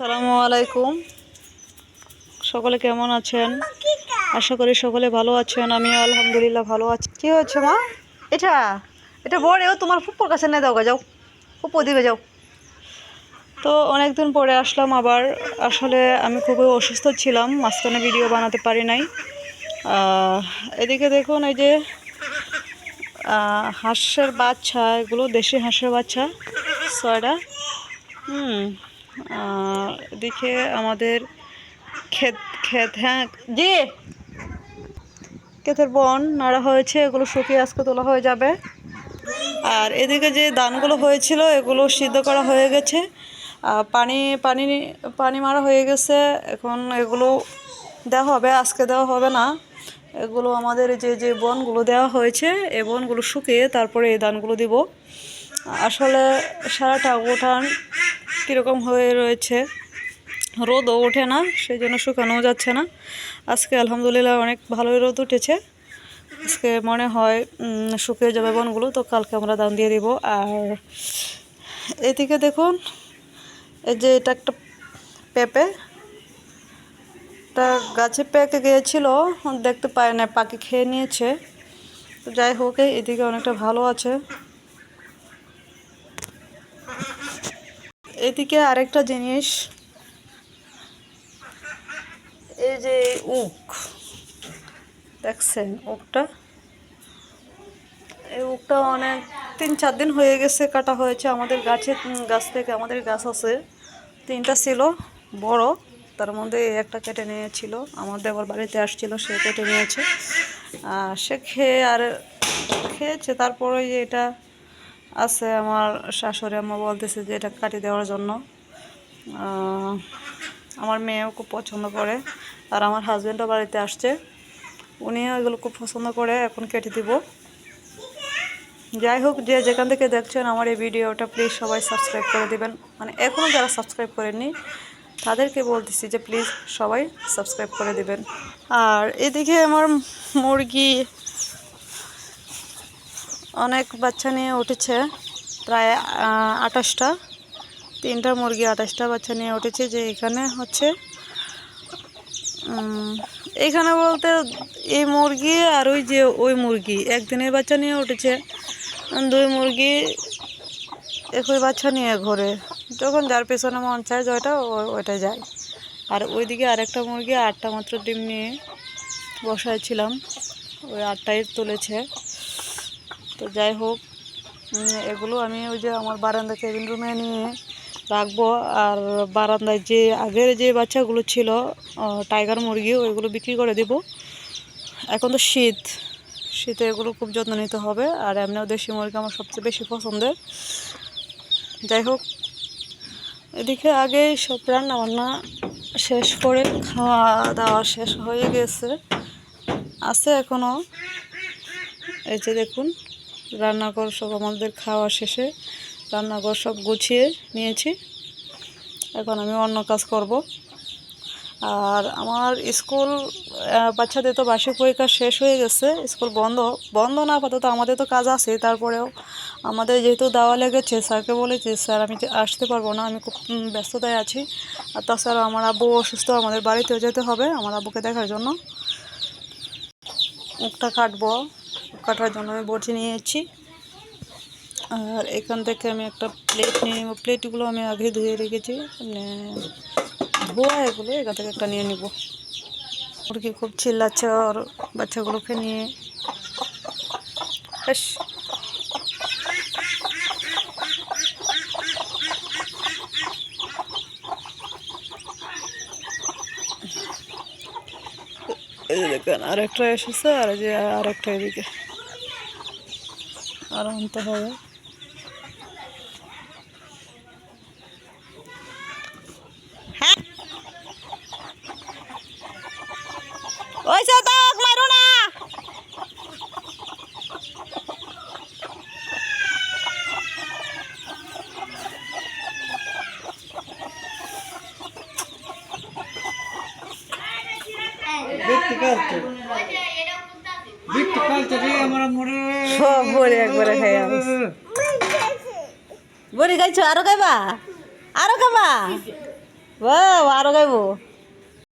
সালামু আলাইকুম। সকলে কেমন আছেন? আশা করি সকলে ভালো আছেন আমি আলহামদুলিল্লাহ ভালো আছি। কি হচ্ছে মা? এটা এটা বড়েও তোমার ফুপ্পোর কাছে নিয়ে দাও যাও। ফুপ্পো দিবে যাও। তো অনেকদিন পরে আসলাম আবার। আসলে আমি খুবই অসুস্থ ছিলাম, মাঝখানে ভিডিও বানাতে পারি নাই। এদিকে দেখুন এই যে হাঁসের বাচ্চা, এগুলো দেশি হাঁসের বাচ্চা, ছয়টা। হুম। এদিকে আমাদের ক্ষেত ক্ষেত হ্যাঁ জি। ক্ষেতের বন নাড়া হয়েছে, এগুলো শুকিয়ে আজকে তোলা হয়ে যাবে। আর এদিকে যে ধানগুলো হয়েছিল, এগুলো সিদ্ধ করা হয়ে গেছে। পানি পানি পানি মারা হয়ে গেছে, এখন এগুলো দেওয়া হবে, আজকে দেওয়া হবে না। এগুলো আমাদের যে যে বনগুলো দেওয়া হয়েছে এই বনগুলো শুকিয়ে তারপরে এই দানগুলো দিব। আসলে সারাটা উঠান কীরকম হয়ে রয়েছে। রোদও ওঠে না সেই জন্য শুকানোও যাচ্ছে না। আজকে আলহামদুলিল্লাহ অনেক ভালোই রোদ উঠেছে। আজকে মনে হয় শুকিয়ে যাবে বনগুলো, তো কালকে আমরা দান দিয়ে দিব। আর এদিকে দেখুন, এই যে এটা একটা পেঁপে। এটা গাছে পেকে গিয়েছিল, দেখতে পায় না পাখি খেয়ে নিয়েছে। তো যাই হোক, এদিকে অনেকটা ভালো আছে। এদিকে আরেকটা জিনিস। এই যে উক, দেখছেন উকটা? এই উকটা অনেক, তিন চার দিন হয়ে গেছে কাটা হয়েছে আমাদের গাছে গাছ থেকে আমাদের গাছ আছে। তিনটা ছিল, বড়, তার মধ্যে একটা কেটে নিয়েছিল। আমার দেবর বাড়িতে আসছিল, সে কেটে নিয়েছে। আর সে খেয়ে, আর খেয়েছে, তারপরে এটা আছে আমার শাশুড়ি আম্মা বলতেছে যে এটা কাটি দেওয়ার জন্য। আমার মেয়েও খুব পছন্দ করে আর আমার হাজব্যান্ডও বাড়িতে আসছে। উনিও এগুলো খুব পছন্দ করে, এখন কেটে দিব। যাই হোক, যে যেখান থেকে দেখছেন আমার এই ভিডিওটা প্লিজ সবাই সাবস্ক্রাইব করে দিবেন। মানে এখনও যারা সাবস্ক্রাইব করেননি, তাদেরকে বলতেছি যে প্লিজ সবাই সাবস্ক্রাইব করে দিবেন। আর এদিকে আমার মুরগি অনেক বাচ্চা নিয়ে উঠেছে, প্রায় আঠাশটা। তিনটা মুরগি আঠাশটা বাচ্চা নিয়ে উঠেছে যে এখানে হচ্ছে। এখানে বলতে এই মুরগি আর ওই যে ওই মুরগি, একদিনের বাচ্চা নিয়ে উঠেছে, দুই মুরগি একই বাচ্চা নিয়ে ঘোরে। যখন যার পেছনে মন চায় জয়টা ওইটা যায়। আর ওইদিকে আরেকটা মুরগি, আটটা মাত্র ডিম নিয়ে বসাইছিলাম ওই আটটাই তুলেছে। তো যাই হোক এগুলো আমি ওই যে আমার বারান্দা কেবিন রুমে নিয়ে রাখব। আর বারান্দায় যে আগের যে বাচ্চাগুলো ছিল টাইগার মুরগি, ওইগুলো বিক্রি করে দিব। এখন তো শীত, শীতে এগুলো খুব যত্ন নিতে হবে। আর এমনিও দেশি মুরগি আমার সবচেয়ে বেশি পছন্দের। যাই হোক, এদিকে আগে সব রান্না বান্না শেষ করে খাওয়া দাওয়া শেষ হয়ে গেছে। আছে এখনও এই যে দেখুন রান্নাঘর সব আমাদের খাওয়া শেষে রান্নাঘর সব গুছিয়ে নিয়েছি। এখন আমি অন্য কাজ করব। আর আমার স্কুল বাচ্চাদের তো বার্ষিক পরীক্ষা শেষ হয়ে গেছে, স্কুল বন্ধ বন্ধ না আপাতত, আমাদের তো কাজ আছে, তারপরেও আমাদের যেহেতু দেওয়া লেগেছে, স্যারকে বলেছি, স্যার, আমি আসতে পারব না, আমি খুব ব্যস্ততায় আছি। আর তাছাড়া আমার আব্বু অসুস্থ, আমাদের বাড়িতেও যেতে হবে, আমার আব্বুকে দেখার জন্য। মুখটা কাটবো। কাটার জন্য আমি বটি নিয়েছি। আর এখান থেকে আমি একটা প্লেট নিয়ে নেব। প্লেটগুলো আমি আগে ধুয়ে রেখেছি। মানে ধোয়া এগুলো, এখান থেকে একটা নিয়ে নিব। মুরগি খুব চিল্লাচ্ছে আর বাচ্চাগুলোকে নিয়ে। বেশ দেখেন, আরেকটা এসেছে, আর যে আরেকটা এদিকে। আর আনতে হবে। ওই সাতক মারো না। দেখতে কালচে দেখতে কালচে রে আমার মনে সব বড়ি একবারে খাই বড়ি খাইছো আরও খাইবা? আরও খাবা ও আরও গাইবো